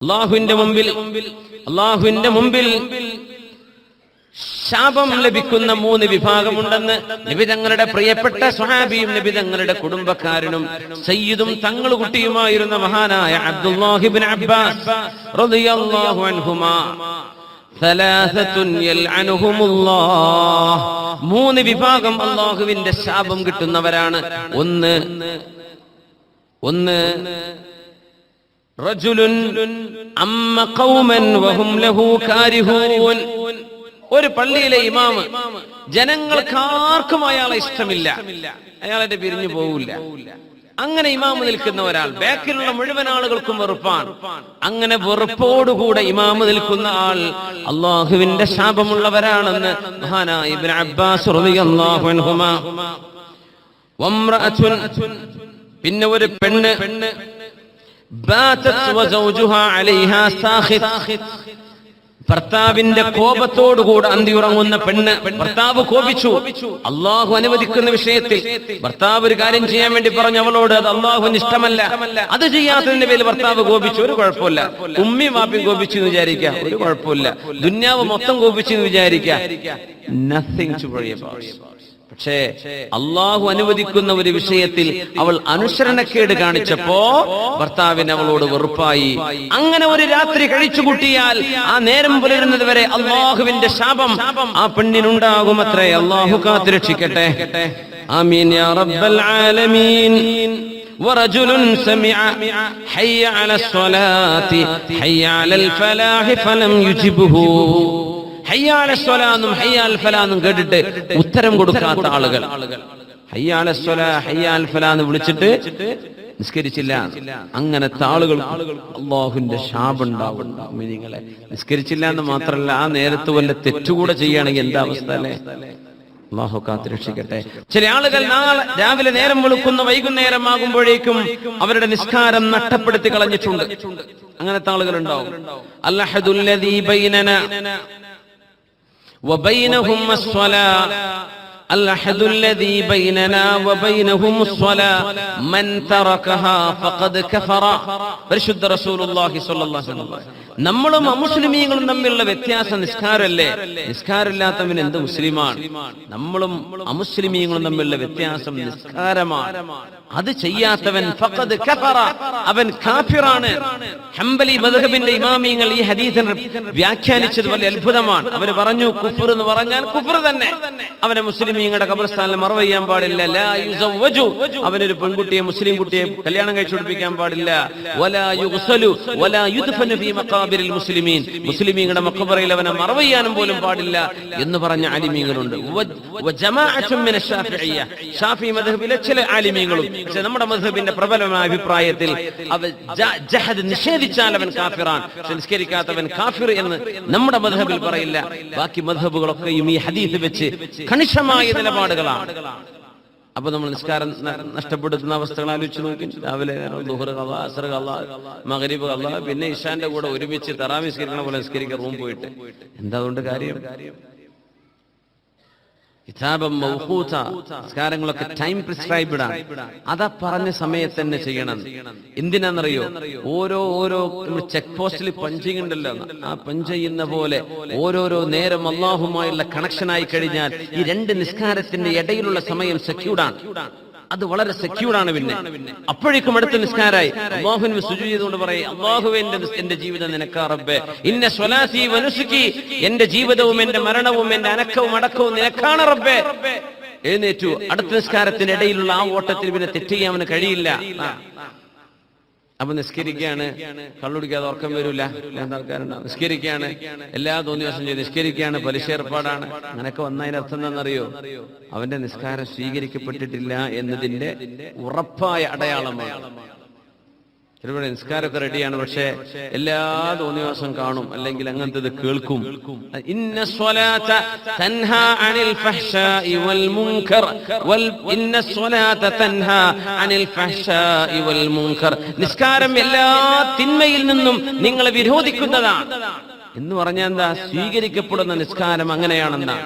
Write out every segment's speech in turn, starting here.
അള്ളാഹുവിന്റെ മുമ്പിൽ അള്ളാഹുവിന്റെ മുമ്പിൽ ശാപം ലഭിക്കുന്ന മൂന്ന് വിഭാഗമുണ്ടെന്ന് നിബിതങ്ങളുടെ പ്രിയപ്പെട്ട സ്വഹാബിയും നിബിതങ്ങളുടെ കുടുംബക്കാരനും സയ്യിദും തങ്ങൾ കുട്ടിയുമായിരുന്ന മഹാനായ അബ്ദുല്ലാഹിബിൻ അബ്ബാസ് റളിയല്ലാഹു അൻഹുമാ മൂന്ന് വിഭാഗം അള്ളാഹുവിന്റെ ശാപം കിട്ടുന്നവരാണ്. ഒന്ന് ഒന്ന് ഒരു പള്ളിയിലെ ഇമാമ്. ജനങ്ങൾക്ക് ആർക്കും അയാളെ ഇഷ്ടമില്ല. അയാളെ പിരിഞ്ഞു പോവില്ല. അങ്ങനെ ഇമാമ് നിൽക്കുന്ന ഒരാൾ ബാക്കിലുള്ള മുഴുവൻ ആളുകൾക്കും വെറുപ്പാണ്. അങ്ങനെ വെറുപ്പോടുകൂടെ ഇമാമ് നിൽക്കുന്ന ആൾ അള്ളാഹുവിന്റെ ശാപമുള്ളവരാണെന്ന് മഹാനായ ഇബ്നു അബ്ബാസ് റളിയല്ലാഹു പിന്നെ ഒരു പെണ്ണ് ഭർത്താവിന്റെ കോപത്തോടുകൂടെ അന്തിയുറങ്ങുന്ന പെണ്ണ് ഭർത്താവ് കോപിച്ചു. അള്ളാഹു അനുവദിക്കുന്ന വിഷയത്തിൽ ഭർത്താവ് ഒരു കാര്യം ചെയ്യാൻ വേണ്ടി പറഞ്ഞു അവളോട് അത് അള്ളാഹുവിന് ഇഷ്ടമല്ല. അത് ചെയ്യാത്തതിന്റെ പേരിൽ ഭർത്താവ് കോപിച്ചു. ഒരു കുഴപ്പമില്ല. ഉമ്മി വാപ്പി കോപിച്ചു എന്ന് വിചാരിക്കുക. ഒരു കുഴപ്പമില്ല. ദുന്യാവ് മൊത്തം കോപിച്ചു എന്ന് വിചാരിക്കുക. നത്തിങ് പക്ഷേ അള്ളാഹു അനുവദിക്കുന്ന ഒരു വിഷയത്തിൽ അവൾ അനുസരണക്കേട് കാണിച്ചപ്പോ ഭർത്താവിന് അവളോട് വെറുപ്പായി അങ്ങനെ ഒരു രാത്രി കഴിച്ചു കൂട്ടിയാൽ ആ നേരം പുലരുന്നത് വരെ അള്ളാഹുവിന്റെ ശാപം ആ പെണ്ണിനുണ്ടാകും അത്രേ അള്ളാഹു കാത്തുരക്ഷിക്കട്ടെ ആമീൻ യാ റബ്ബൽ ആലമീൻ ورجل سمع حي على الصلاة حي على الفلاح فلم يجبه ഹയ്യാല സ്വലാന്നും ഹയ്യാൽ ഫലാന്നും കേട്ടിട്ട് ഉത്തരം കൊടുക്കാത്ത ആളുകൾ. ഹയ്യാല സ്വല ഹയ്യാൽ ഫലാന്ന് വിളിച്ചിട്ട് നിസ്കരിച്ചില്ല. അങ്ങനത്തെ ആളുകൾ അള്ളാഹുവിന്റെ ശാപുണ്ടാവും. നിസ്കരിച്ചില്ല എന്ന് മാത്രമല്ല ആ നേരത്ത് വല്ല തെറ്റുകൂടെ ചെയ്യുകയാണെങ്കിൽ എന്താ അവസ്ഥ അല്ലേ? അള്ളാഹു കാത്തുരക്ഷിക്കട്ടെ. ചില ആളുകൾ നാളെ രാവിലെ നേരം വെളുക്കുന്ന വൈകുന്നേരം ആകുമ്പോഴേക്കും അവരുടെ നിസ്കാരം നഷ്ടപ്പെടുത്തി കളഞ്ഞിട്ടുണ്ട്. അങ്ങനത്തെ ആളുകൾ ഉണ്ടാവും وبينهم الصلاة الأحد الذي بيننا وبينهم الصلاة من تركها فقد كفر പരിശുദ്ധ റസൂലുള്ളാഹി സ്വല്ലല്ലാഹു അലൈഹി വസല്ലം നമ്മളും അമുസ്ലിമീങ്ങളും തമ്മിലുള്ള വ്യത്യാസം നിസ്കാരല്ലേ നിസ്കാരമില്ലാത്തവൻ എന്ത് മുസ്ലിമാണ് നമ്മളും അമുസ്ലിമീങ്ങളും തമ്മിലുള്ള വ്യത്യാസം നിസ്കാരമാണ് അത് ചെയ്യാത്തവൻ അവൻ കാഫിറാണ്. ഹംബലി മദ്ഹബിന്റെ ഇമാമിയങ്ങൾ ഈ ഹദീസിനെ വ്യാഖ്യാനിച്ചത് വലിയ അത്ഭുതമാണ്. അവർ പറഞ്ഞു കുഫർ എന്ന് പറഞ്ഞാൽ കുഫർ തന്നെ. അവനെ മുസ്ലിമീങ്ങളുടെ ഖബർസ്ഥാനിൽ മറവ് ചെയ്യാൻ പാടില്ല. അവനൊരു പെൺകുട്ടിയെ മുസ്ലിം കുട്ടിയെ കല്യാണം കഴിച്ചു കൊടുപ്പിക്കാൻ പാടില്ല. മുസ്ലിമീൻ. മുസ്ലിമീങ്ങളുടെ മഖബറയിൽ അവനെ മറവ് ചെയ്യാനും പോലും പാടില്ല എന്ന് പറഞ്ഞ ആലിമീങ്ങളുണ്ട്. ഷാഫി മദ്ഹബിലെ ചില ആലിമീങ്ങളും പക്ഷെ നമ്മുടെ മധുബിന്റെ പ്രബലമായ അഭിപ്രായത്തിൽ അവൻ ജഹദ് നിഷേധിച്ചാൽ അവൻ കാഫിറാൻ സംസ്കരിക്കാത്തവൻ കാഫിർ എന്ന് നമ്മുടെ മധുബിൽ പറയില്ല. ബാക്കി മധുബുകളൊക്കെയും ഈ ഹദീസ് വെച്ച് കണിശമായ നിലപാടുകളാണ്. അപ്പൊ നമ്മൾ നിസ്കാരം നഷ്ടപ്പെടുത്തുന്ന അവസ്ഥകൾ ആലോചിച്ച് നോക്കി. രാവിലെ അസർ മകരീബ് കഥ പിന്നെ ഇഷാന്റെ കൂടെ ഒരുമിച്ച് തറാമിസ്കരിക്കണ പോലെ നിസ്കരിക്കുക റൂം പോയിട്ട്. എന്താ അതുകൊണ്ട് കാര്യം? കിതാബം മൗഖൂത നിസ്കാരങ്ങളൊക്കെ ടൈം പ്രിസ്ക്രൈബ്ഡ് ആണ്. അതാ പറഞ്ഞ സമയത്ത് തന്നെ ചെയ്യണം. എന്തിനാണെന്നറിയോ ഓരോ ഓരോ ചെക്ക് പോസ്റ്റിൽ പഞ്ചിങ് ഉണ്ടല്ലോ. ആ പഞ്ച് ചെയ്യുന്ന പോലെ ഓരോരോ നേരം അള്ളാഹുമായുള്ള കണക്ഷൻ ആയി കഴിഞ്ഞാൽ ഈ രണ്ട് നിസ്കാരത്തിന്റെ ഇടയിലുള്ള സമയം സെക്യൂർഡാണ് അത് വളരെ സെക്യൂർഡ് ആണ് പിന്നെ. അപ്പോഴേക്കും അടുത്ത നിസ്കാരായി അള്ളാഹുവിന് സുജു ചെയ്തുകൊണ്ട് പറയും അള്ളാഹു എന്റെ ജീവിതം നിനക്കാ ഇന്ന സ്വലാസി വനുസുക്കി എന്റെ ജീവിതവും എന്റെ മരണവും എന്റെ അനക്കവും അടക്കവും നിനക്കാണ് റബ്ബേ. എഴുന്നേറ്റു. അടുത്ത നിസ്കാരത്തിന്റെ ഇടയിലുള്ള ആ ഓട്ടത്തിൽ പിന്നെ തെറ്റ് ചെയ്യാൻ കഴിയില്ല. അപ്പൊ നിസ്കരിക്കുകയാണ്. കള്ളുടിക്കാതെ ഉറക്കം വരില്ല ഇല്ലാത്ത ആൾക്കാരുണ്ടാവും. നിസ്കരിക്കുകയാണ്. എല്ലാ തോന്നിയ ദിവസം ചെയ്ത് നിസ്കരിക്കുകയാണ്. പലിശ ഏർപ്പാടാണ്. അങ്ങനെയൊക്കെ വന്നതിന് അർത്ഥം എന്താണെന്നറിയോ? അവന്റെ നിസ്കാരം സ്വീകരിക്കപ്പെട്ടിട്ടില്ല എന്നതിന്റെ ഉറപ്പായ അടയാളമാണ്. ചിലപ്പോൾ നിസ്കാരമൊക്കെ റെഡിയാണ് പക്ഷെ എല്ലാ തോന്നിവാസം കാണും. അല്ലെങ്കിൽ അങ്ങനത്തെ കേൾക്കും. ഇന്ന തൻഹാ അനിൽ വൽ മുൻകർ വൽ ഇന്ന തൻഹാ അനിൽ വൽ മുൻകർ നിസ്കാരം എല്ലാ തിന്മയിൽ നിന്നും നിങ്ങളെ വിരോധിക്കുന്നതാണ്. എന്ന് പറഞ്ഞാൽ എന്താ? സ്വീകരിക്കപ്പെടുന്ന നിസ്കാരം അങ്ങനെയാണെന്നാണ്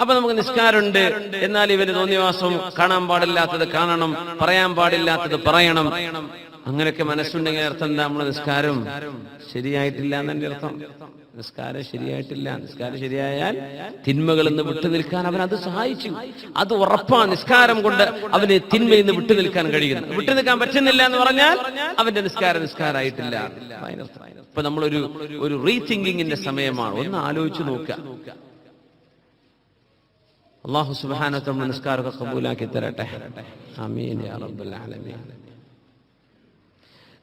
അപ്പൊ നമുക്ക് നിസ്കാരമുണ്ട്. എന്നാൽ ഇവർ തോന്നിവാസം കാണാൻ പാടില്ലാത്തത് കാണണം. പറയാൻ പാടില്ലാത്തത് പറയണം. അങ്ങനെയൊക്കെ മനസ്സുണ്ടെങ്കിൽ അർത്ഥം എന്താ? നമ്മളെ നിസ്കാരം ശരിയായിട്ടില്ല എന്നെ അർത്ഥം. നിസ്കാരം ശരിയായിട്ടില്ല. നിസ്കാരം ശരിയായാൽ തിന്മകളിൽ നിന്ന് വിട്ടു നിൽക്കാൻ അവൻ അത് സഹായിച്ചു. അത് ഉറപ്പാണ് നിസ്കാരം കൊണ്ട് അവന് തിന്മയിൽ നിന്ന് വിട്ടു നിൽക്കാൻ കഴിയുന്നു. വിട്ടു നിൽക്കാൻ പറ്റുന്നില്ല എന്ന് പറഞ്ഞാൽ അവന്റെ നിസ്കാരം നിസ്കാരമായിട്ടില്ല. ഇപ്പൊ നമ്മളൊരു ഒരു റീതിങ്കിങ്ങിന്റെ സമയമാണ്. ഒന്ന് ആലോചിച്ച് നോക്കുക. അള്ളാഹു സുബാനത്തെ നിസ്കാരമൊക്കെ കബൂലാക്കി തരട്ടെ. അമീൻ ആലമീൻ.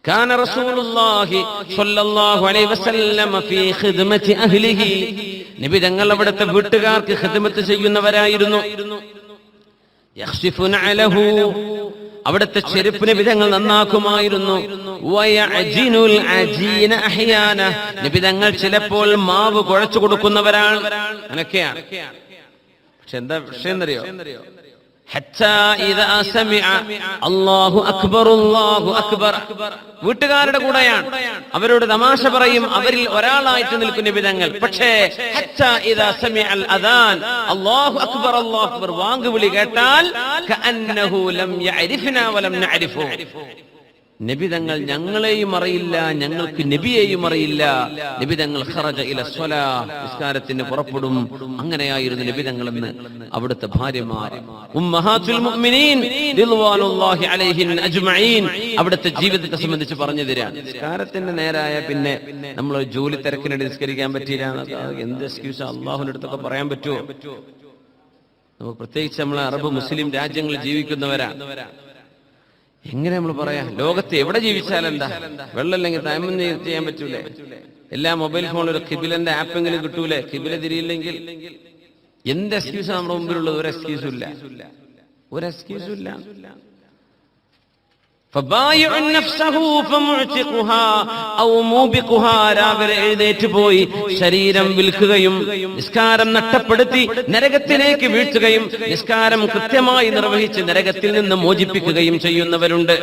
كان رسول الله صلى الله عليه وسلم في خدمة أهله നബി തങ്ങൾ അവിടുത്തെ വീട്ടുകാർക്ക് ഖിദ്മത്ത് ചെയ്യുന്നവരായിരുന്നു യഖ്സിഫു നഅലഹു അവിടുത്തെ ചെരുപ്പിന് വിധങ്ങൾ നന്നാക്കുമായിരുന്നു വയഅജിനുൽ അജീന അഹ്യാന നബി തങ്ങൾ ചിലപ്പോൾ മാവ് കുഴച്ചു കൊടുക്കുന്നവരാണ് അങ്ങനെയൊക്കെയാണ് പക്ഷെ എന്താ വിഷയം എന്നറിയോ അള്ളാഹു അക്ബർ അള്ളാഹു അക്ബർ. വീട്ടുകാരുടെ കൂടെയാണ്. അവരോട് തമാശ പറയും. അവരിൽ ഒരാളായിട്ട് നിൽക്കുന്ന വിധങ്ങൾ. പക്ഷേ അള്ളാഹു അക്ബർ അള്ളാഹു അക്ബർ. വാങ്ങുവിളി കേട്ടാൽ നബി തങ്ങൾ ഞങ്ങളെയും അറിയില്ല ഞങ്ങൾക്ക് നബിയെയും അറിയില്ല. നബി തങ്ങൾ ഖറജ ഇല സ്വല നിസ്കാരത്തിന് പുറപ്പെടും. അങ്ങനെയായിരുന്നു നബി തങ്ങൾ എന്ന് അവിടുത്തെ ഭാര്യമാർ. ഉമ്മഹാത്തുൽ മുഅ്മിനീൻ അജ്മഈൻ അവിടുത്തെ ജീവിതത്തെ സംബന്ധിച്ച് പറഞ്ഞു തരാൻ നിസ്കാരത്തിന്റെ നേരായ പിന്നെ നമ്മൾ ജോലി തിരക്കിനിടെ നിസ്കരിക്കാൻ പറ്റിയില്ല. എന്ത് എക്സ്ക്യൂസ് അള്ളാഹുന്റെ അടുത്തൊക്കെ പറയാൻ പറ്റുമോ? പ്രത്യേകിച്ച് നമ്മൾ അറബ് മുസ്ലിം രാജ്യങ്ങളിൽ ജീവിക്കുന്നവരാ. എങ്ങനെ നമ്മൾ പറയാ ലോകത്ത് എവിടെ ജീവിച്ചാലും എന്താ? വെള്ളമില്ലെങ്കിൽ തയമം ചെയ്യാൻ പറ്റൂലേ? എല്ലാ മൊബൈൽ ഫോണിലും ഒരു കിബിലന്റെ ആപ്പെങ്കിലും കിട്ടൂലേ? കിബില തിരിയില്ലെങ്കിൽ? എന്ത് എക്സ്ക്യൂസ് നമ്മുടെ മുമ്പിലുള്ളത്? ഒരു എക്സ്ക്യൂസും ഇല്ല. ഒരു എക്സ്ക്യൂസും ഇല്ല. രാവിലെ എഴുന്നേറ്റ് പോയി ശരീരം വിൽക്കുകയും നിസ്കാരം നഷ്ടപ്പെടുത്തി നരകത്തിലേക്ക് വീഴ്ത്തുകയും നിസ്കാരം കൃത്യമായി നിർവഹിച്ച് നരകത്തിൽ നിന്ന് മോചിപ്പിക്കുകയും ചെയ്യുന്നവരുണ്ട്.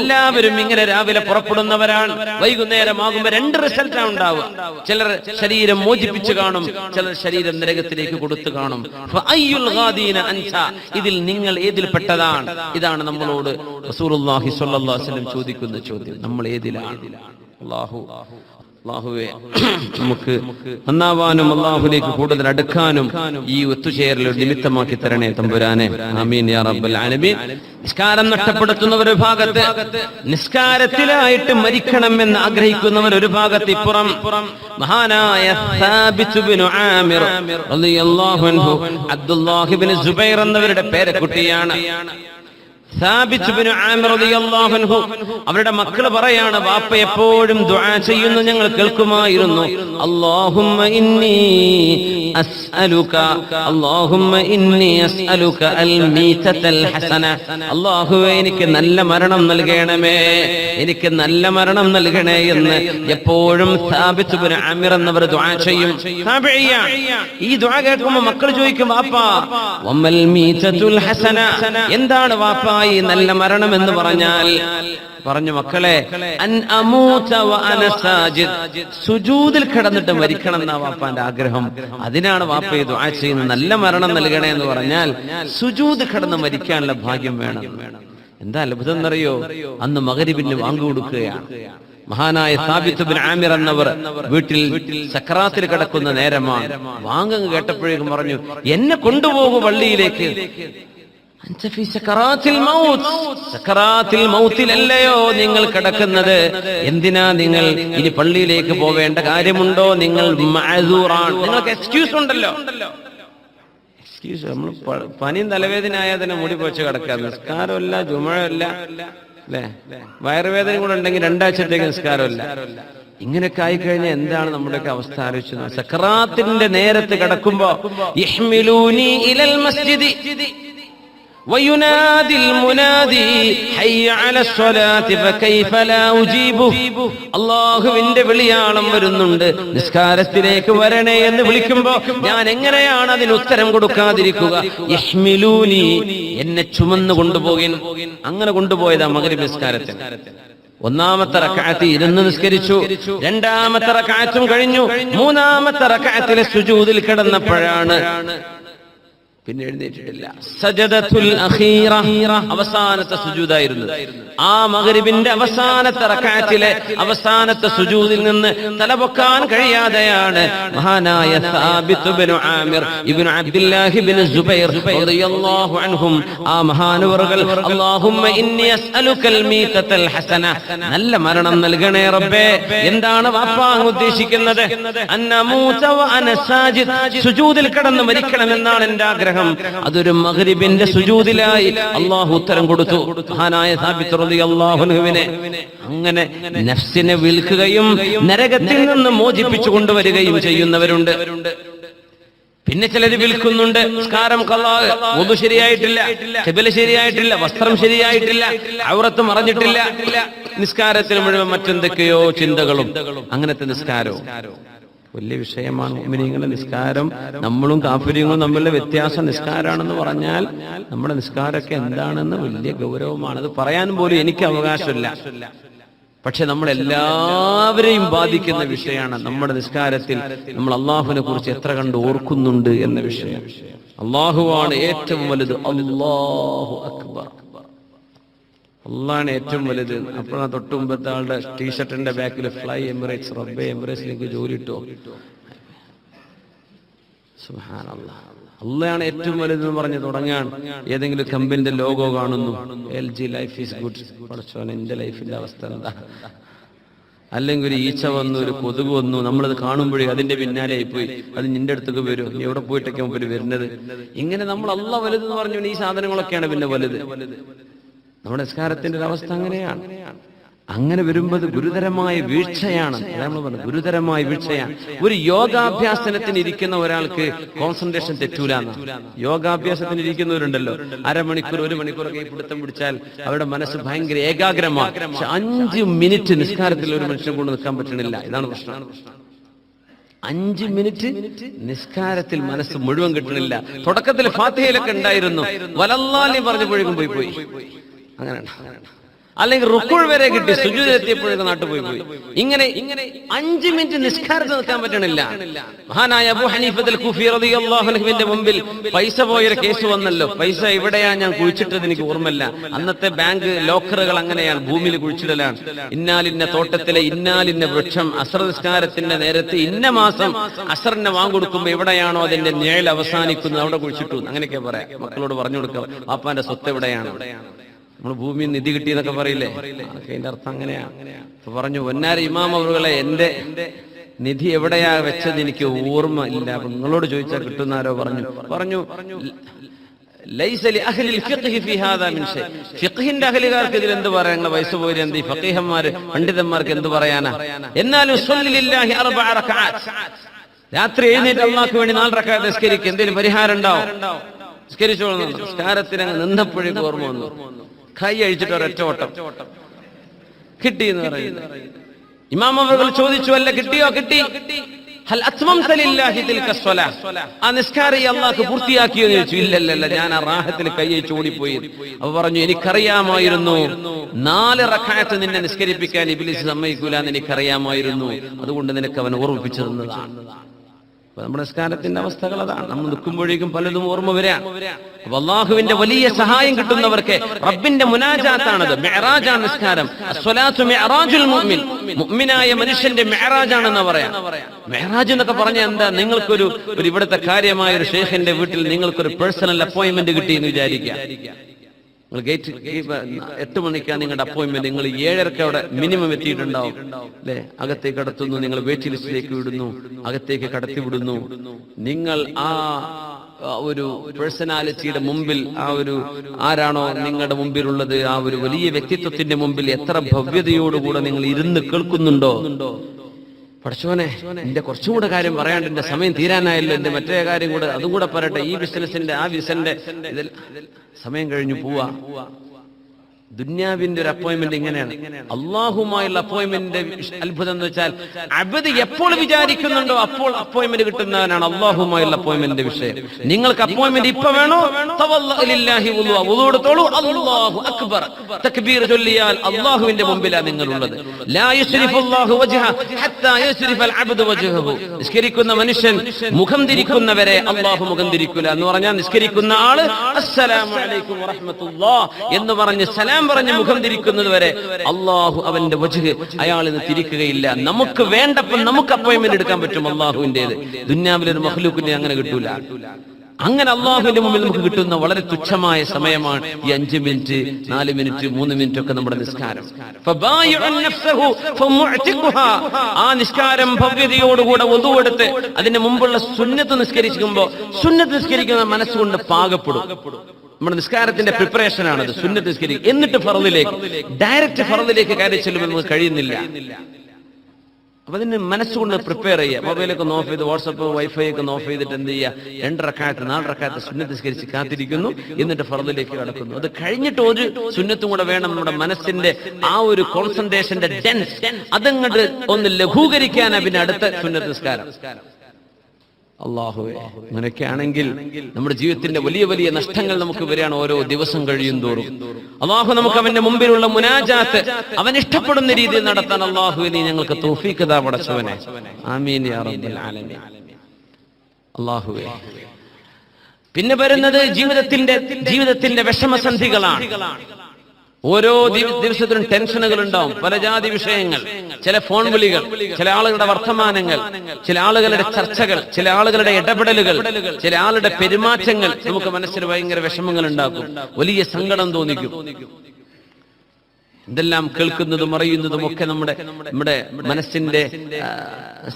എല്ലാവരും ഇങ്ങനെ രാവിലെ പുറപ്പെടുന്നവരാണ്. വൈകുന്നേരമാകുമ്പോ രണ്ട് റിസൾട്ടാണ് ഉണ്ടാവുക. ചിലർ ശരീരം മോചിപ്പിച്ചു കാണും ചിലർ ശരീരം നരകത്തിലേക്ക് കൊടുത്തു കാണും. ഇതിൽ നിങ്ങൾ ഏതിൽപ്പെട്ടതാണ്? ഇതാണ് നമ്മളോട് അലൈഹി വസല്ലം ചോദിക്കുന്ന ചോദ്യം. നമ്മൾ ഏതിലാണ്? അല്ലാഹു അള്ളാഹുവെ നമുക്ക് നന്നാവാനും അള്ളാഹുലേക്ക് കൂടുതൽ അടുക്കാനും ഈ ഒത്തുചേരൽ നിമിത്തമാക്കി തരണേ തമ്പുരാനെ. ആമീൻ യാ റബ്ബൽ ആലമീൻ. നിസ്കാരം നഷ്ടപ്പെടുത്തുന്നവർ ഒരു ഭാഗത്ത് നിസ്കാരത്തിലായിട്ട് മരിക്കണം എന്ന് ആഗ്രഹിക്കുന്നവർ ഒരു ഭാഗത്ത് ഇപ്പുറം. മഹാനായ സാബിത്ത് ബിനു ആമിർ റളിയല്ലാഹു അൻഹു അബ്ദുല്ലാഹി ബിൻ സുബൈർ എന്നവരുടെ പേരക്കുട്ടിയാണ്. അവരുടെ മക്കൾ പറയാണ് വാപ്പ എപ്പോഴും ദുആ ചെയ്യുന്നു ഞങ്ങൾ കേൾക്കുമായിരുന്നു അല്ലാഹുമ്മ ഇന്നി അസ്അലുക അല്ലാഹുമ്മ ഇന്നി അസ്അലുക അൽ മീതത്തൽ ഹസന അല്ലാഹുവേ എനിക്ക് നല്ല മരണം നൽകണമേ എനിക്ക് നല്ല മരണം നൽകണേ എന്ന് എപ്പോഴും സാബിത്ത് ബിൻ ആമിർ എന്നവർ ദുആ ചെയ്യും. ഈ ദുആ കേൾക്കുമ്പോൾ മക്കൾ ചോദിക്കും വാപ്പാ വമ്മൽ മീതത്തുൽ ഹസന എന്താണ് വാപ്പാ ഈ നല്ല മരണം എന്ന് പറഞ്ഞാൽ പറഞ്ഞു മക്കളെ സുജൂതിൽ കിടന്നിട്ട് മരിക്കണം എന്നാ വാപ്പാന്റെ ആഗ്രഹം. അതിനാണ് വാപ്പ ഈ ദുആ ചെയ്യുന്നത്. നല്ല മരണം നൽകണേ എന്ന് പറഞ്ഞാൽ സുജൂത് കിടന്ന് മരിക്കാനുള്ള ഭാഗ്യം വേണം. എന്താ അത്ഭുതം എന്നറിയോ അന്ന് മകരിബിന് വാങ്ങു കൊടുക്കുകയാണ്. മഹാനായ സാബിത്ത് ബിൻ ആമിർ എന്നവർ വീട്ടിൽ സക്രാത്തിൽ കിടക്കുന്ന നേരമാണ്. വാങ്ങങ് കേട്ടപ്പോഴേക്കും പറഞ്ഞു എന്നെ കൊണ്ടുപോകും പള്ളിയിലേക്ക് മൗത്തിലല്ലയോ നിങ്ങൾ കിടക്കുന്നത്? എന്തിനാ നിങ്ങൾ ഇനി പള്ളിയിലേക്ക് പോവേണ്ട കാര്യമുണ്ടോ? നിങ്ങൾ. നിങ്ങൾക്ക് എക്സ്ക്യൂസ് ഉണ്ടല്ലോ. എക്സ്ക്യൂസ് നമ്മൾ പ- തലവേദന ആയാൽ തന്നെ മുടി പോച്ച് കിടക്കാം. നിസ്കാരമല്ല ജുമഴല്ല അല്ലേ? വയറുവേദന കൂടെ ഉണ്ടെങ്കിൽ രണ്ടാഴ്ചത്തേക്ക് നിസ്കാരമല്ല. ഇങ്ങനെയൊക്കെ ആയിക്കഴിഞ്ഞാൽ എന്താണ് നമ്മുടെയൊക്കെ അവസ്ഥ ആലോചിച്ചത് സക്രാത്തിന്റെ നേരത്ത് കിടക്കുമ്പോ وينادي المنادي حي على الصلاة فكيف لا أجيبه അള്ളാഹുവിന്റെ വിളിയാളം വരുന്നുണ്ട് നിസ്കാരത്തിലേക്ക് വരണേ എന്ന് വിളിക്കുമ്പോ ഞാൻ എങ്ങനെയാണ് അതിന് ഉത്തരം കൊടുക്കാതിരിക്കുക യഹ്മിലൂനി എന്നെ ചുമന്നു കൊണ്ടുപോകിൻ അങ്ങനെ കൊണ്ടുപോയതാ മകരി നിസ്കാരത്തിന് ഒന്നാമത്തെ റക്കാത്ത് ഇരുന്ന് നിസ്കരിച്ചു രണ്ടാമത്തെ റക്കാത്തും കഴിഞ്ഞു മൂന്നാമത്തെ റക്കാത്തിലെ സുജൂതിൽ കിടന്നപ്പോഴാണ് പിന്നെ എഴുന്നേറ്റിട്ടില്ല. സജദത്തുൽ അഖീറ. അവസാനത്തെ സുജൂദായിരുന്നു. ആ മഗ്രിബിന്റെ അവസാനത്തെ റക്അത്തിലെ അവസാനത്തെ സുജൂദിൽ നിന്ന് തലപൊക്കാൻ കഴിയാതെയാണ് മഹാനായ സാബിത്ത് ഇബ്നു ആമിർ ഇബ്നു അബ്ദുല്ലാഹി ഇബ്നു സുബൈർ റളിയല്ലാഹു അൻഹും ആ മഹാനവറുകൾ അല്ലാഹുമ്മ ഇന്നി അസ്അലുക്കൽ മീതത്തൽ ഹസന. നല്ല മരണം നൽകണേ റബ്ബേ. എന്താണ് വാപ്പാ ഉദ്ദേശിക്കുന്നത്? അന്നമൂത വ അന സാജിദ്. സുജൂദിൽ കിടന്ന് മരിക്കണമെന്നാണ് എന്റെ ആഗ്രഹം. അതൊരു മഹരിബിന്റെ സുജൂതിലായി അള്ളാഹു ഉത്തരം കൊടുത്തു. മഹാനായ അള്ളാഹുനുവിനെ അങ്ങനെ നഫ്സിനെ വിൽക്കുകയും നരകത്തിൽ നിന്ന് മോചിപ്പിച്ചു കൊണ്ടുവരികയും ചെയ്യുന്നവരുണ്ട്. പിന്നെ ചിലര് വിൽക്കുന്നുണ്ട്. നിസ്കാരം ഒതു ശരിയായിട്ടില്ല ചെബില ശരിയായിട്ടില്ല വസ്ത്രം ശരിയായിട്ടില്ല ഔറത്ത് മറഞ്ഞിട്ടില്ല. നിസ്കാരത്തിന് മുഴുവൻ മറ്റെന്തൊക്കെയോ ചിന്തകളും. അങ്ങനത്തെ നിസ്കാരവും. വലിയ വിഷയമാണ്. മുഅ്മിനീങ്ങളുടെ നിസ്കാരം. നമ്മളും കാഫര്യങ്ങളും തമ്മിലുള്ള വ്യത്യാസം നിസ്കാരമാണെന്ന് പറഞ്ഞാൽ നമ്മുടെ നിസ്കാരമൊക്കെ എന്താണെന്ന് വലിയ ഗൗരവമാണ്. അത് പറയാൻ പോലും എനിക്ക് അവകാശമില്ല. പക്ഷെ നമ്മൾ എല്ലാവരെയും ബാധിക്കുന്ന വിഷയമാണ് നമ്മുടെ നിസ്കാരത്തിൽ നമ്മൾ അള്ളാഹുവിനെ കുറിച്ച് എത്ര കണ്ട് ഓർക്കുന്നുണ്ട് എന്ന വിഷയം. അള്ളാഹുവാണ് ഏറ്റവും വലുത്. അള്ളാഹു അക്ബർ. അള്ളാഹാണ് ഏറ്റവും വലുത്. അപ്പോഴാണ് തൊട്ട് മുമ്പത്തെ ആളുടെ ടീഷർട്ടിന്റെ ബാക്കിൽ ഫ്ലൈ എമിറേറ്റ്സ് റബ്ബെ എമിറേറ്റ്സിലേക്ക് ജോലി ഇട്ടോ. അള്ളയാണ് ഏറ്റവും വലുത് എന്ന് പറഞ്ഞ് തുടങ്ങാൻ ഏതെങ്കിലും കമ്പനിന്റെ ലോഗോ കാണുന്നു. L G life is good പഠിച്ചോൻ എന്റെ ലൈഫിന്റെ അവസ്ഥ എന്താ? അല്ലെങ്കിൽ ഒരു ഈച്ച വന്നു ഒരു കൊതുക് വന്നു നമ്മളത് കാണുമ്പോഴേ അതിന്റെ പിന്നാലെ പോയി അത് നിന്റെ അടുത്തേക്ക് വരും. എവിടെ പോയിട്ടൊക്കെ മുമ്പിൽ വരുന്നത്? ഇങ്ങനെ നമ്മൾ അല്ല വലുതെന്ന് പറഞ്ഞു ഈ സാധനങ്ങളൊക്കെയാണ് പിന്നെ വലുത്. നമ്മുടെ നിസ്കാരത്തിന്റെ അവസ്ഥ അങ്ങനെയാണ്. അങ്ങനെ വരുമ്പോൾ ഗുരുതരമായ വീഴ്ചയാണ്. നമ്മൾ ഗുരുതരമായ വീഴ്ചയാണ്. ഒരു യോഗാഭ്യാസനത്തിന് ഇരിക്കുന്ന ഒരാൾക്ക് കോൺസെൻട്രേഷൻ തെറ്റൂല യോഗാഭ്യാസത്തിന് ഇരിക്കുന്നവരുണ്ടല്ലോ. അരമണിക്കൂർ ഒരു മണിക്കൂറൊക്കെ ഈ പിടുത്തം പിടിച്ചാൽ അവരുടെ മനസ്സ് ഭയങ്കര ഏകാഗ്രമാണ് അഞ്ചു മിനിറ്റ് നിസ്കാരത്തിൽ ഒരു മനുഷ്യൻ കൊണ്ട് നിൽക്കാൻ പറ്റണില്ല. ഇതാണ് പ്രശ്നം. അഞ്ച് മിനിറ്റ് നിസ്കാരത്തിൽ മനസ്സ് മുഴുവൻ കിട്ടണില്ല. തുടക്കത്തിൽ ഫാത്തിഹയിലൊക്കെ ഉണ്ടായിരുന്നു. വലല്ലാലി പറഞ്ഞപ്പോഴേക്കും പോയി പോയി. അങ്ങനെ അല്ലെങ്കിൽ റുക്കുൾ വരെ കിട്ടി സുജൂരെത്തിയപ്പോഴേക്കും നാട്ടിൽ പോയി പോയി. ഇങ്ങനെ ഇങ്ങനെ അഞ്ചു മിനിറ്റ് നിസ്കാരത്തിൽ നിൽക്കാൻ പറ്റണില്ല. മഹാനായ അബു ഹനീഫത്തിൽ മുമ്പിൽ പൈസ പോയൊരു കേസ് വന്നല്ലോ. പൈസ എവിടെയാ ഞാൻ കുഴിച്ചിട്ടത് എനിക്ക് ഓർമ്മല്ല അന്നത്തെ ബാങ്ക് ലോക്കറുകൾ അങ്ങനെയാണ്. ഭൂമിയിൽ കുഴിച്ചിടലാണ്. ഇന്നാലിന്ന തോട്ടത്തിലെ ഇന്നാലിന്ന വൃക്ഷം അസർ നിസ്കാരത്തിന്റെ നേരത്തെ ഇന്ന മാസം അസറിനെ വാങ്ങിക്കൊടുക്കുമ്പോ എവിടെയാണോ അതിന്റെ നിഴൽ അവസാനിക്കുന്നത്? അവിടെ കുഴിച്ചിട്ടു. അങ്ങനെയൊക്കെ പറയാം. മക്കളോട് പറഞ്ഞു കൊടുക്കാം. പാപ്പാന്റെ സ്വത്ത് എവിടെയാണ്? നമ്മൾ ഭൂമിയിൽ നിധി കിട്ടി എന്നൊക്കെ പറയില്ലേ? അതിന്റെ അർത്ഥം അങ്ങനെയാ. പറഞ്ഞു ഒന്നാര ഇമാം അവറുകളെ എന്റെ നിധി എവിടെയാ വെച്ചത് എനിക്ക് ഓർമ്മ ഇല്ല. അപ്പൊ നിങ്ങളോട് ചോദിച്ചാൽ കിട്ടുന്നാരോ പറഞ്ഞു. പറഞ്ഞു ലൈസ ലി അഹ്ലിൽ ഫിഖ്ഹി ഫി ഹാദാ മിൻ ഷൈ. ഫിഖ്ഹിന്റെ അഹലുകാർക്ക് ഇതിൽ എന്ത് പറയാ? നിങ്ങൾ വയസ്സ് പോയി എന്ത്? ഫക്കീഹന്മാര് പണ്ഡിതന്മാർക്ക് എന്ത് പറയാനാ? എന്നാലും രാത്രി എഴുന്നേറ്റ് അള്ളാഹ്ക്ക് വേണ്ടി നാല് റക്അത്ത് നിസ്കരിക്കുക എന്തെങ്കിലും പരിഹാരം ഉണ്ടാവും? നിസ്കരിച്ചോളൂ നിസ്കാരത്തിന് അങ്ങ് നിന്നപ്പോഴേക്ക് ഓർമ്മ വന്നു. കൈ അഴിച്ചിട്ട് ഒരൊറ്റ ഓട്ടം കിട്ടി എന്ന് പറയുന്നു ഇമാം അവർ ചോദിച്ചു അല്ല കിട്ടിയോ? കിട്ടി. ആ നിസ്കാരം ഈ അള്ളാഹ് പൂർത്തിയാക്കിയോ എന്ന് ചോദിച്ചു. ഇല്ലല്ലല്ല ഞാൻ ആ റാഹത്തിൽ കൈ അഴിച്ച് ഓടിപ്പോയി. അപ്പൊ പറഞ്ഞു എനിക്കറിയാമായിരുന്നു. നാല് റക്കായത്ത് നിന്നെ നിസ്കരിപ്പിക്കാൻ ഇബിലിസ് സമ്മതിക്കൂല എന്ന് എനിക്കറിയാമായിരുന്നു. അതുകൊണ്ട് നിനക്ക് അവൻ ഓർമ്മിപ്പിച്ചു തന്നതാണ് അപ്പൊ നമ്മുടെ നിസ്കാരത്തിന്റെ അവസ്ഥകൾ അതാണ്. നമ്മൾ നിൽക്കുമ്പോഴേക്കും പലതും ഓർമ്മ വരാ. അപ്പൊ അള്ളാഹുവിന്റെ വലിയ സഹായം കിട്ടുന്നവർക്ക് റബ്ബിന്റെ മുനാജാത്താണത്. മെഹറാജാണ് നിസ്കാരം. മുഅ്മിനായ മനുഷ്യന്റെ മെഹറാജാണെന്ന് പറയാം. മെഹറാജ് എന്നൊക്കെ പറഞ്ഞ എന്താ? നിങ്ങൾക്കൊരു ഒരു ഇവിടുത്തെ കാര്യമായ ഒരു ഷേഖിന്റെ വീട്ടിൽ നിങ്ങൾക്കൊരു പേഴ്സണൽ അപ്പോയിന്റ്മെന്റ് കിട്ടി എന്ന് വിചാരിക്കുക. നിങ്ങൾ ഗേറ്റ് എട്ട് മണിക്കാണ് നിങ്ങളുടെ അപ്പോയിന്റ്മെന്റ് നിങ്ങൾ ഏഴരക്ക് അവിടെ മിനിമം എത്തിയിട്ടുണ്ടാവും. അല്ലെ അകത്തേക്ക് കടത്തുന്നു. നിങ്ങൾ വെയിറ്റ് ലിസ്റ്റിലേക്ക് വിടുന്നു. അകത്തേക്ക് കടത്തി വിടുന്നു. നിങ്ങൾ ആ ഒരു പേഴ്സണാലിറ്റിയുടെ മുമ്പിൽ ആ ഒരു ആരാണോ നിങ്ങളുടെ മുമ്പിലുള്ളത് ആ ഒരു വലിയ വ്യക്തിത്വത്തിന്റെ മുമ്പിൽ എത്ര ഭവ്യതയോടുകൂടെ നിങ്ങൾ ഇരുന്ന് കേൾക്കുന്നുണ്ടോ? പഠിച്ചോനെ എന്റെ കുറച്ചും കൂടെ കാര്യം പറയാണ്ട് എന്റെ സമയം തീരാനായല്ലോ എന്റെ മറ്റേ കാര്യം കൂടെ അതും കൂടെ പറയട്ടെ ഈ ബിസിനസിന്റെ ആ ഇതിൽ സമയം കഴിഞ്ഞു പോവാ. ദുന്യാവിന്റെ ഒരു അപ്പോയിന്റ്മെന്റ് ഇങ്ങനെയാണ്. അള്ളാഹുമായുള്ള അപ്പോയിന്റ്മെന്റ് അത്ഭുതം എന്ന് വെച്ചാൽ അബദ് എപ്പോൾ വിചാരിക്കുന്നുണ്ടോ അപ്പോൾ അപ്പോയിന്റ്മെന്റ് കിട്ടുന്നവനാണ് അള്ളാഹുമായുള്ള അപ്പോയിന്റ്മെന്റ് വിഷയം. നിങ്ങൾക്ക് അപ്പോയിന്റ്മെന്റ് ഇപ്പൊ വേണോ? അല്ലാഹു അക്ബർ. തക്ബീർ ചൊല്ലിയാൽ അള്ളാഹുവിന്റെ മുമ്പിലാണ് നിങ്ങളുള്ളത്. നിസ്കരിക്കുന്ന മനുഷ്യൻ മുഖം തിരിക്കുന്നവരെ അള്ളാഹു മുഖം തിരിക്കില്ല എന്ന് പറഞ്ഞാൽ നിസ്കരിക്കുന്ന ആൾ അസ്സലാമു അലൈക്കും വറഹ്മത്തുള്ളാഹ് എന്ന് പറഞ്ഞ് സലാം പറഞ്ഞ് മുഖം തിരിക്കുന്നത് വരെ അള്ളാഹു അവന്റെ വജുഹ് അയാളിന് തിരിക്കുകയില്ല. നമുക്ക് വേണ്ടപ്പോൾ നമുക്ക് അപ്പോയിന്റ്മെന്റ് എടുക്കാൻ പറ്റും അള്ളാഹുവിന്റേത് ദുന്യാവിലൊരു മഹ്ലൂക്കിന്റെ അങ്ങനെ കിട്ടൂല. അങ്ങനെ അള്ളാഹുവിന്റെ മുമ്പിൽ നമുക്ക് കിട്ടുന്ന വളരെ തുച്ഛമായ സമയമാണ് ഈ അഞ്ച് മിനിറ്റ് നാല് മിനിറ്റ് മൂന്ന് മിനിറ്റ് ഒക്കെ നമ്മുടെ നിസ്കാരം. ആ നിസ്കാരം ഭവ്യതയോടുകൂടെ ഒതുവെടുത്ത് അതിന് മുമ്പുള്ള സുന്നത്ത് നിസ്കരിക്കുമ്പോൾ സുന്നത്ത് നിസ്കരിക്കുന്ന മനസ്സുകൊണ്ട് പാകപ്പെടും. നമ്മുടെ നിസ്കാരത്തിന്റെ പ്രിപ്പറേഷൻ ആണത് സുന്നത്ത് നിസ്കരി. എന്നിട്ട് ഫറദിലേക്ക് ഡയറക്റ്റ് ഫറദിലേക്ക് കയറി ചെല്ലുമെന്ന് കഴിയുന്നില്ല. അപ്പൊ അതിന് മനസ്സുകൊണ്ട് പ്രിപ്പയർ ചെയ്യുക. മൊബൈലൊക്കെ ഓഫ് ചെയ്ത് വാട്സപ്പ് വൈഫൈ ഒക്കെ ഓഫ് ചെയ്തിട്ട് എന്ത് ചെയ്യുക? രണ്ടരക്കാലത്ത് നാലരക്കാലത്ത് സുന്നത്ത് നിസ്കരിച്ച് കാത്തിരിക്കുന്നു. എന്നിട്ട് ഫറദിലേക്ക് കടക്കുന്നു. അത് കഴിഞ്ഞിട്ട് ഒരു സുന്നത്തും കൂടെ വേണം നമ്മുടെ മനസ്സിന്റെ ആ ഒരു കോൺസെൻട്രേഷന്റെ ഡെൻസ് അതങ്ങോട്ട് ഒന്ന് ലഘൂകരിക്കാനാ പിന്നെ അടുത്ത സുന്നത്ത് നിസ്കാരം. അള്ളാഹുവേ അങ്ങനെയൊക്കെയാണെങ്കിൽ നമ്മുടെ ജീവിതത്തിന്റെ വലിയ വലിയ നഷ്ടങ്ങൾ നമുക്ക് വരികയാണ് ഓരോ ദിവസം കഴിയും തോറും. അള്ളാഹു നമുക്ക് അവന്റെ മുമ്പിലുള്ള മുനാജാത്ത് അവൻ ഇഷ്ടപ്പെടുന്ന രീതിയിൽ നടത്താൻ അള്ളാഹുവിനെ നീ ഞങ്ങൾക്ക് തോഫീക്കതാ പടച്ചവനെ. ആമീൻ പിന്നെ വരുന്നത് ജീവിതത്തിന്റെ ജീവിതത്തിന്റെ വിഷമസന്ധികളാണ്. ഓരോ ദിവ- ദിവസത്തിനും ടെൻഷനുകൾ ഉണ്ടാവും. പല ജാതി വിഷയങ്ങൾ. ചില ഫോൺ വിളികൾ ചില ആളുകളുടെ വർത്തമാനങ്ങൾ ചില ആളുകളുടെ ചർച്ചകൾ ചില ആളുകളുടെ ഇടപെടലുകൾ ചില ആളുടെ പെരുമാറ്റങ്ങൾ നമുക്ക് മനസ്സിൽ ഭയങ്കര വിഷമങ്ങൾ ഉണ്ടാക്കും വലിയ സങ്കടം തോന്നിക്കും. ഇതെല്ലാം കേൾക്കുന്നതും അറിയുന്നതും ഒക്കെ നമ്മുടെ നമ്മുടെ മനസ്സിന്റെ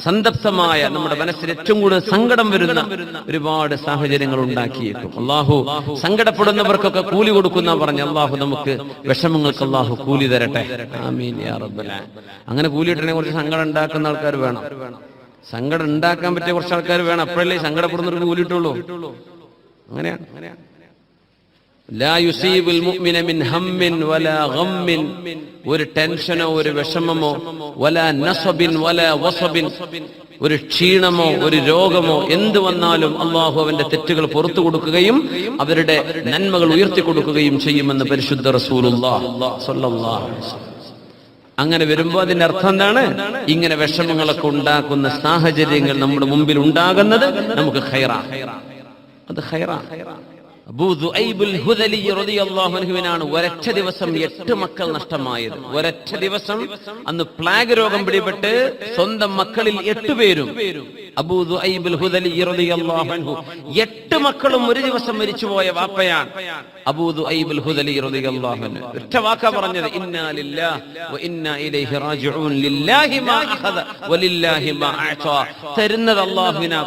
സന്തപ്തമായ നമ്മുടെ മനസ്സിന് ഏറ്റവും കൂടുതൽ സങ്കടം വരുന്ന ഒരുപാട് സാഹചര്യങ്ങൾ ഉണ്ടാക്കിയേക്കും. അള്ളാഹു സങ്കടപ്പെടുന്നവർക്കൊക്കെ കൂലി കൊടുക്കുന്ന പറഞ്ഞ അള്ളാഹു നമുക്ക് വിഷമങ്ങൾക്ക് അള്ളാഹു കൂലി തരട്ടെ. അങ്ങനെ കൂലി കിട്ടണെ കുറച്ച് സങ്കടം ഉണ്ടാക്കുന്ന ആൾക്കാർ വേണം. സങ്കടം ഉണ്ടാക്കാൻ പറ്റിയ കുറച്ച് ആൾക്കാർ വേണം. അപ്പോഴല്ലേ സങ്കടപ്പെടുന്നവർക്ക് കൂലി കിട്ടുള്ളൂ. അങ്ങനെയാണ് അങ്ങനെയാണ്. ഒരു ടെൻഷനോ ഒരു വിഷമമോ വലാ നസബിൻ വലാ വസബിൻ. ഒരു ക്ഷീണമോ ഒരു രോഗമോ എന്ത് വന്നാലും അള്ളാഹു അവന്റെ തെറ്റുകൾ പുറത്തു കൊടുക്കുകയും അവരുടെ നന്മകൾ ഉയർത്തി കൊടുക്കുകയും ചെയ്യുമെന്ന് പരിശുദ്ധ. അങ്ങനെ വരുമ്പോ അതിന്റെ അർത്ഥം എന്താണ്? ഇങ്ങനെ വിഷമങ്ങളൊക്കെ ഉണ്ടാക്കുന്ന സാഹചര്യങ്ങൾ നമ്മുടെ മുമ്പിൽ ഉണ്ടാകുന്നത് നമുക്ക് ഹൈറ അത് ഖൈറാ. അൻഹുവിനാണ് ഒരൊറ്റ ദിവസം എട്ട് മക്കൾ നഷ്ടമായത്. ഒരൊറ്റ ദിവസം അന്ന് പ്ലാഗ് രോഗം പിടിപെട്ട് സ്വന്തം മക്കളിൽ എട്ട് പേരും അബൂ ദുഐബുൽ ഹുദലി റളിയല്ലാഹു അൻഹു എട്ട് മക്കളും ഒരു ദിവസം മരിച്ചുപോയ വാപ്പയാണ് അബൂ ദുഐബുൽ ഹുദലി പറഞ്ഞത്. ഇന്നാ ലില്ലാഹി വ ഇന്നാ ഇലൈഹി റാജിഊൻ. ലില്ലാഹി മാ അഖദ വലില്ലാഹി മാ അഅതാ. തരുന്നത്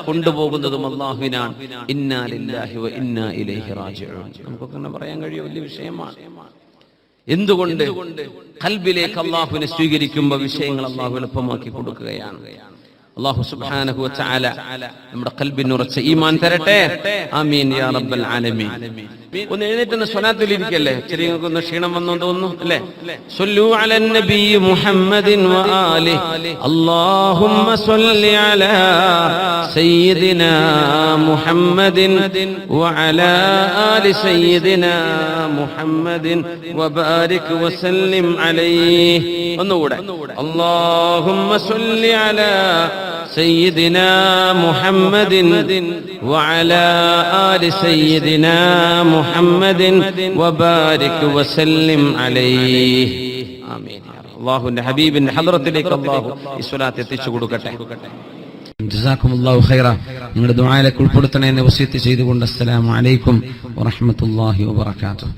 കൊണ്ടുപോകുന്നതും അല്ലാഹുവിനാണ് ഇന്നാ ലില്ലാഹി വ ഇന്നാ ഇലൈഹി നമുക്കൊക്കെ അങ്ങനെ പറയാൻ കഴിയും വലിയ വിഷയമാണ്. എന്തുകൊണ്ട് കൽബിലേക്ക് അള്ളാഹുവിനെ സ്വീകരിക്കുമ്പോൾ വിഷയങ്ങൾ അള്ളാഹു എളുപ്പമാക്കി കൊടുക്കുകയാണ്? അള്ളാഹു സുബ്ഹാനഹു വതആല നമ്മുടെ കൽബിന് ഉറച്ച ഈമാൻ തരട്ടെ. ആമീൻ യാ റബ്ബൽ ആലമീൻ. ഒന്ന് എഴുന്നേറ്റ് സ്വലാത്തിൽ ഇരിക്കല്ലേ? ചെറിയങ്ങൾക്ക് ഒന്ന് ക്ഷീണം വന്നു തോന്നുന്നു അല്ലേ? സല്ലു അലൻ നബി മുഹമ്മദിൻ വആലി അല്ലാഹുമ്മ സല്ലി അലാ സയ്യിദിനാ മുഹമ്മദിൻ വഅലാ ആലി സയ്യിദിനാ മുഹമ്മദിൻ വബാരിക് വസല്ലിം അലൈഹി. ഒന്നുകൂടെ. അല്ലാഹുമ്മ സല്ലി അലാ سيدنا محمد وعلى آل سيدنا محمد وبارك وسلم عليه آمين അള്ളാഹുവിന്റെ ഹബീബിന്റെ ഹദ്റത്തിലേക്ക് അള്ളാഹു ഈ സ്വലാത്ത് എത്തിച്ചു കൊടുക്കട്ടെ ജസാക്കുമുല്ലാഹു ഖൈറ നിങ്ങളുടെ ദുആയിലേക്ക് ഉൾപ്പെടുത്തണേ എന്ന് വസിയത്ത് ചെയ്തുകൊണ്ട് അസ്സലാമു അലൈക്കും വറഹ്മത്തുള്ളാഹി വബറകാതുഹു